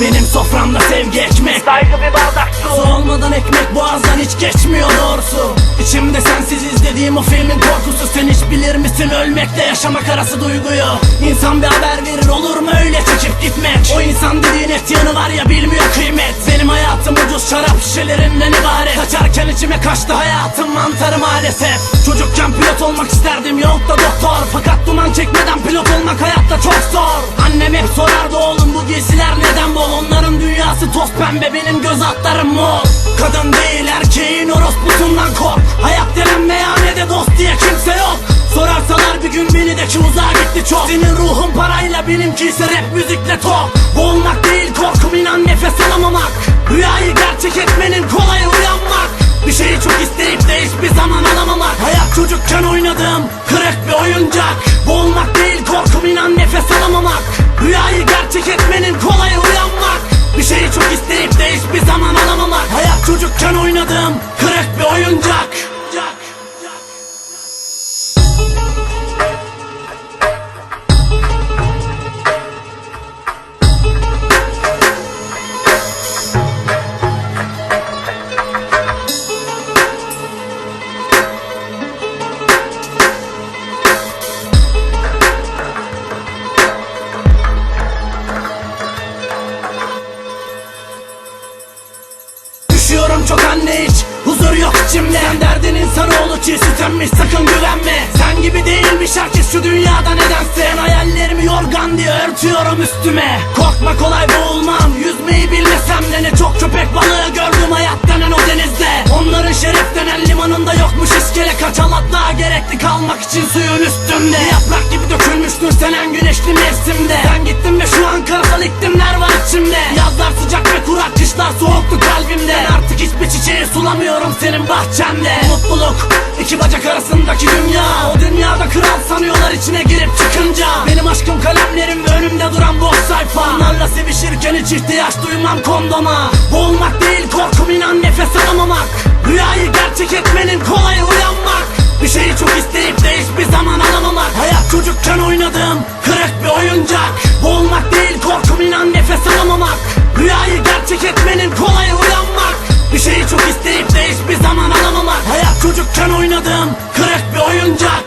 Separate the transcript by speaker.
Speaker 1: Benim soframda sevgi ekmek Saygı bir bardak su. Su olmadan ekmek boğazdan hiç geçmiyor doğrusu. İçimde sensiz izlediğim o filmin korkusu. Sen hiç bilir misin ölmekle yaşamak arası duyguyu? İnsan bir haber verir olur mu öyle çekip gitmek? O insan dediğin et yanı var ya bilmiyor kıymet. Benim hayatım ucuz şarap şişelerinden ibaret. Kaçarken içime kaçtı hayatım mantarı maalesef. Çocukken pilot olmak isterdim yok da doktor. Fakat Dünyası toz pembe benim göz altlarım mor. Kadın değil erkeğin orospusundan kork. Hayat denen meyhanede dost diye kimse yok. Sorarsalar bir gün beni de ki uzağa gitti çok. Senin ruhun parayla benimki ise rap müzikle tok Boğulmak değil korkum inan nefes alamamak. Rüyayı gerçek etmenin kolayı uyanmak. Bir şeyi çok isteyip de hiçbir zaman alamamak. Hayat çocukken oynadığım kırık bir oyuncak. Boğulmak değil korkum inan nefes alamamak. Rüyayı gerçek etmenin kolayı hiçbir zaman alamamak Hayat çocukken oynadığım kırık bir oyuncak Üşüyorum çok anne hiç. Huzur yok içimde. Sen derdin insanoğlu ki sütlenmiş sakın güvenme. Sen gibi değilmiş herkes şu dünyada nedense. Ben hayallerimi yorgan diye örtüyorum üstüme. Korkma kolay boğulmam yokmuş iskele Kaç halatlığa gerekli kalmak için suyun üstünde. Yaprak gibi dökülmüştün sen en güneşli mevsimde. Ben gittim ve şu an karasal iklimler var içimde. Yazlar sıcak ve kurak kışlar soğuktu kalbimde. Ben artık hiçbir çiçeği sulamıyorum senin bahçende Mutluluk iki bacak arasındaki dünya. O dünyada kral sanıyorlar içine girip çıkınca. Benim aşkım kalemlerim ve önümde duran boş sayfa. Onlarla sevişirken hiç ihtiyaç duymam kondoma. Boğulmak değil korkum inan nefes alamamak. Rüyayı gerçek etmenin kolayı çocukken oynadığım kırık bir oyuncak. Boğulmak değil korkum inan nefes alamamak. Rüyayı gerçek etmenin kolayı uyanmak. Bir şeyi çok isteyip de hiçbir zaman alamamak. Hayat çocukken oynadığım kırık bir oyuncak